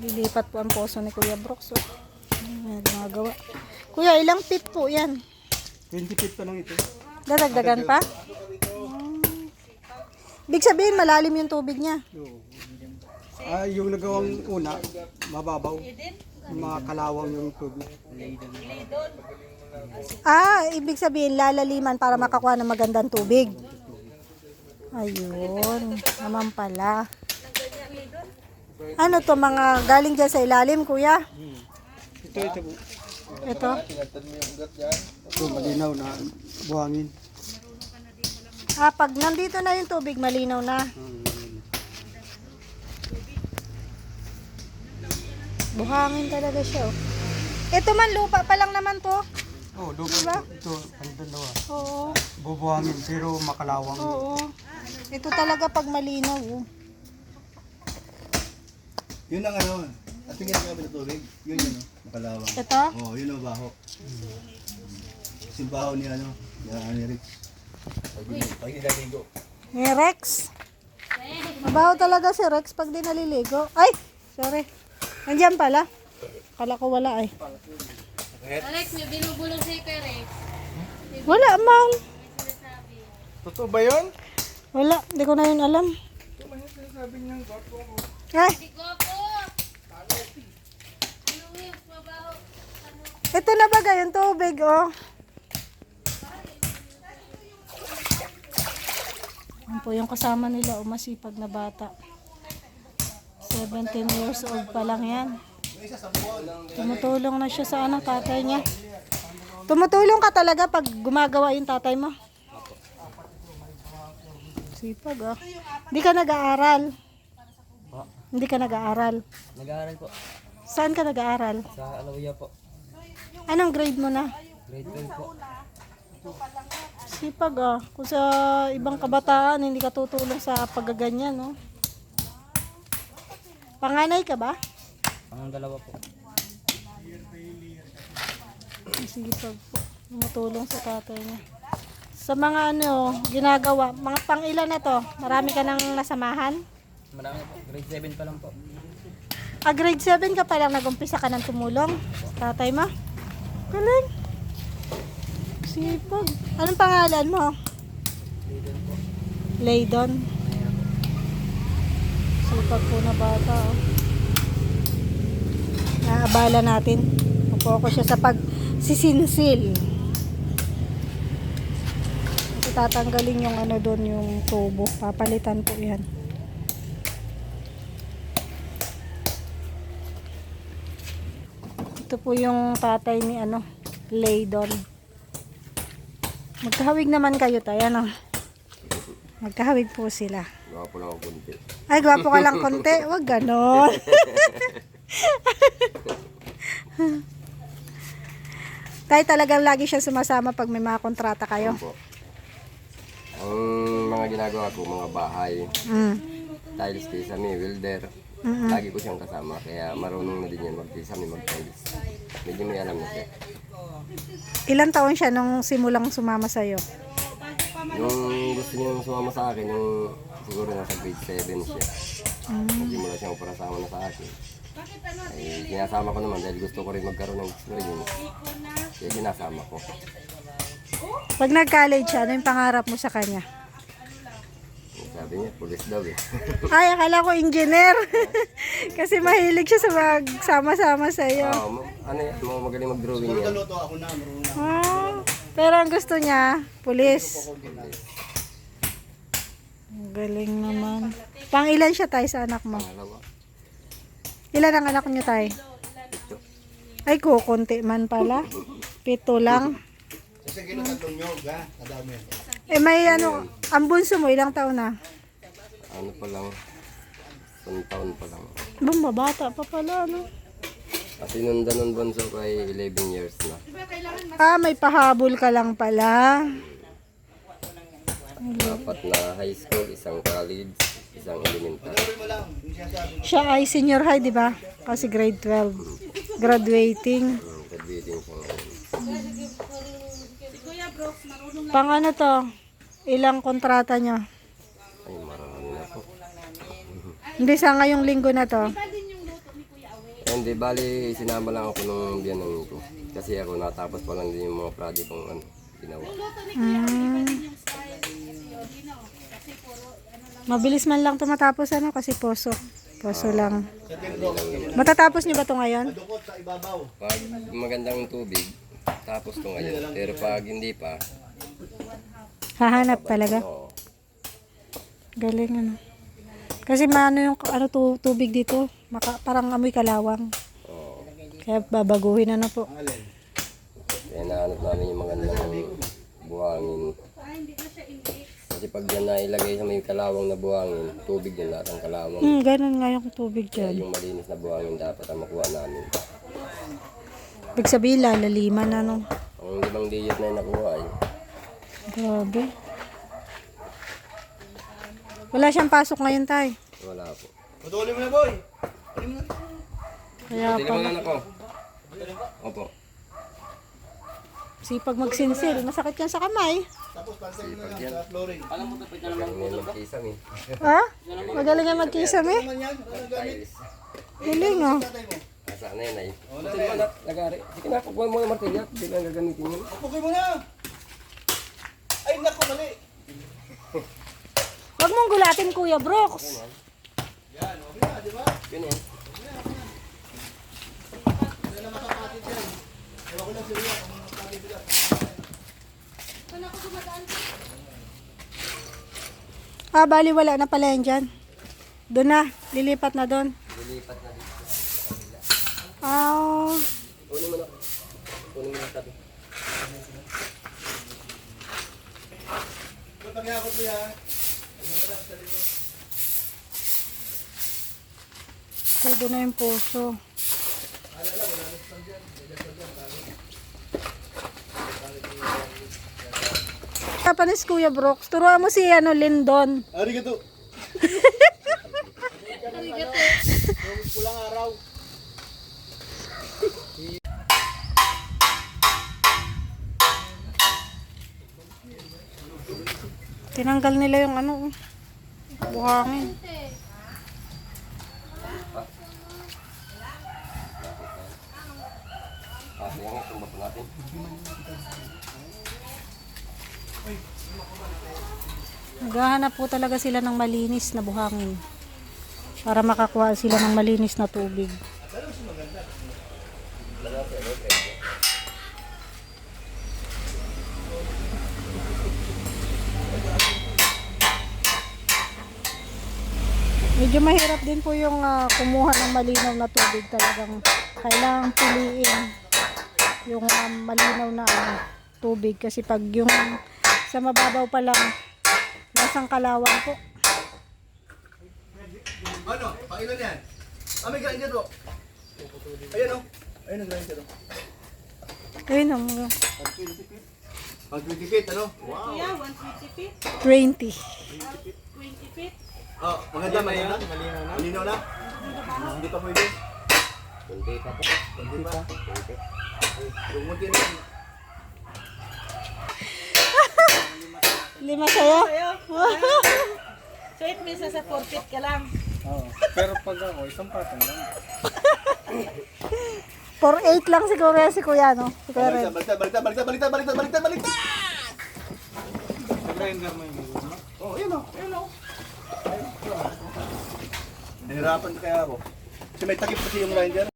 Lilipat po ang poso ni Kuya Brooks. Oh. Ayan, magawa. Kuya, ilang feet po yan? 20 feet pa lang ito. Dadagdagan pa? Hmm. Big sabihin, malalim yung tubig niya. Oo. Ah, yung nagawang una, mababaw. Yung mga kalawang yung tubig. Ah, ibig sabihin, lalaliman para makakuha ng magandang tubig. Ayun, naman pala. Ano to mga galing dyan sa ilalim, kuya? Ito, ito po. Ito? Ito, malinaw na buhangin. Ah, pag nandito na yung tubig, malinaw na. Buhangin talaga siya. oh. Ito man, lupa pa lang naman to. Oh, doon Diba? ito, ang dalawa. Oo, Bubuhangin, pero makalawang. oo. Ito talaga pag malinaw. Oh. Yun ang ano, at tingin ka ng tubig, yun yun, oh, makalawang. Ito? Oo, oh, yun ang baho. Simbaho ni ano, ni ni Rick. Pag nilaligo. Ni Rex. Mabaho talaga si Rex pag di naliligo. Ay! Sorry. Nandiyan pala. Kala ko wala ay. Alex, may binubulong sa'yo kay Rex. Wala man. Totoo ba yun? Wala. Hindi ko na yun alam. Ay! Di ko po! Ano yung mabaho? Ito na ba yung tubig, oh? Yan po yung kasama nila, oh, masipag na bata. 17 years old pa lang yan. Tumutulong na siya sa anong tatay niya. Tumutulong ka talaga pag gumagawa yung tatay mo? Sipag, oh. Hindi ka nag-aaral? Hindi ka nag-aaral? Nag-aaral po Saan ka nag-aaral? sa Alawaya po. Anong grade mo na? Grade 12 po. Sipag ah. Kung sa ibang kabataan, hindi ka tutulong sa paggaganyan, no? Panganay ka ba? Ang dalawa po. Sipag po. Tumutulong sa tatay niya. Sa mga ano, ginagawa, mga pang ilan na to? Marami ka nang nasamahan? Marami po. Grade 7 pa lang po. Ah, grade 7 ka pa lang nag-umpisa ka ng tumulong? Tatay mo? Galing. Sipag. Anong pangalan mo? 1 po. Laydon. Sipag po na bata. Oh. Naabala natin. Focus siya sa pag sisinsil. Kasi tatanggalin yung ano doon, yung tubo. Papalitan po yan. Ito po yung tatay ni ano, Laydon. Magkahawig naman kayo tayo, ano? Magkahawig po sila. Gwapo lang ako kunti. Ay, gwapo ka lang konti. Huwag ganon. Tayo talagang lagi siya sumasama pag may mga kontrata kayo. Ang mga ginagawa ko, mga bahay, Mm. tiles kisame, welder. Lagi ko siyang kasama, kaya marunong na din yan mag-kisame, mag-tiles. Medyo may alam na siya. Ilan taon siya nung simulang sumama sa'yo? Nung gusto niyang sumama sa akin, yung siguro nasa grade 7 siya. Nagsimula siyang para sama na sa akin. Ay, sinasama ko naman dahil gusto ko rin magkaroon ng experience. Kaya sinasama ko. Pag nag-college siya, ano yung pangarap mo sa kanya? Sabi niya, pulis daw eh. Ay, akala ko engineer. Kasi mahilig siya sa magsama-sama sa'yo. Oo, ma- ano yan, mga magaling mag-drawing yan. Luto ako na, marunong na. Oh, pero ang gusto niya, pulis. Ang Galing naman. Pang ilan siya tayo sa anak mo? Pangalawa. Ilan ang anak niyo tayo? Ay, kukunti man pala. Pito lang. Kasi kinatatlong nyo, ha? Kadami. Eh, may ano, ang bunso mo, ilang taon na? Ano pa lang, isang taon pa lang. Bumabata pa pala, no? At sinundan ng bunso ko ay 11 years na. Ah, may pahabol ka lang pala. Apat na high school, isang college, isang elementary. Siya ay senior high, di ba? Kasi grade 12. Graduating. Hmm, Graduating siya ngayon. Pang ano to? Ilang kontrata niya? Ay, marami na po. Hindi sa ngayong linggo na to. Hindi, bali, sinama lang ako nung biyanan ko. Kasi ako natapos pa lang din yung mga project kong ano, ginawa. Mm. Mabilis man lang to matapos ano kasi poso. Poso lang. Matatapos niyo ba to ngayon? Dukot sa ibabaw. Pag magandang tubig, tapos to ngayon. Pero pag hindi pa, Hahanap talaga. oo. Galing ano. Kasi maano yung ano tu- tubig dito, maka, parang amoy kalawang. oo. Kaya babaguhin ano po. Kaya nahanap namin yung magandang buhangin. Kasi pag yan nailagay sa may kalawang na buhangin, tubig din lahat ng kalawang. Hmm, ganun nga yung tubig Kaya dyan. yung malinis na buhangin dapat ang makuha namin. Ibig sabihin lalaliman ano. Ang limang diyot na yung nakuha ay Grabe. Wala siyang pasok ngayon tay. wala po. Putulin mo na, boy. Mo na. Kaya Pati pa naman ako. Opo. sipag magsinsil. Masakit yan sa kamay. Tapos pansay mo na lang sa flooring. Galing na yung magkisam eh. Ha? Magaling nga magkisame. Naman yan. Ano. Galing oh. Tatay mo. Nasa na yun ay. Buti mo na, lagari. Sige na, kukuha mo yung martilya. Hindi lang gagamitin yun. Pukul mo na. Ay, naku, mali. Huwag mong gulatin Kuya Brooks. Yan, okay na, di ba? Yun yan. Hindi na makakatid yan. Ewan ko lang sila kung makakatid sila. Ah, bali wala na pala yan dyan. Doon na. Lilipat na doon. Lilipat na dito. Ah, Kunin mo na. Kunin mo na tabi. Kung paghihakot mo yan, doon na yung puso. Kapanis Kuya Brooks, turuan mo si ano, Lindon. Arigato. Pulang araw. Tinanggal nila yung ano, buhangin. Po natin. Naghahanap po talaga sila ng malinis na buhangin para makakuha sila ng malinis na tubig. Medyo mahirap din po yung ah, kumuha ng malinaw na tubig talagang kailangan piliin yung ah, malinaw na ano, tubig kasi pag yung sa mababaw pa lang lasang kalawang po. Ano? Pailan yan? Ah, may grinder bro. Ayan o. Ayun ang grinder o. Ayun ang mga Pag 20 feet, ano? Wow. 20. Oh, maganda, maganda. Malinaw na? Malinaw na? Hindi pa pwede. Kunti pa po. Hindi pa. Kunti. Yung munti na. Lima sa'yo? So it means nasa forfeit ka lang. For 8 lang siguro yan si Kuya, no? Si Kuya Red. Baliktad, baliktad, baliktad, baliktad, baliktad, baliktad, baliktad! Grinder mo yung Oh, yun o, yun o. Nahirapan kaya ako. Kasi may takip kasi yung grinder.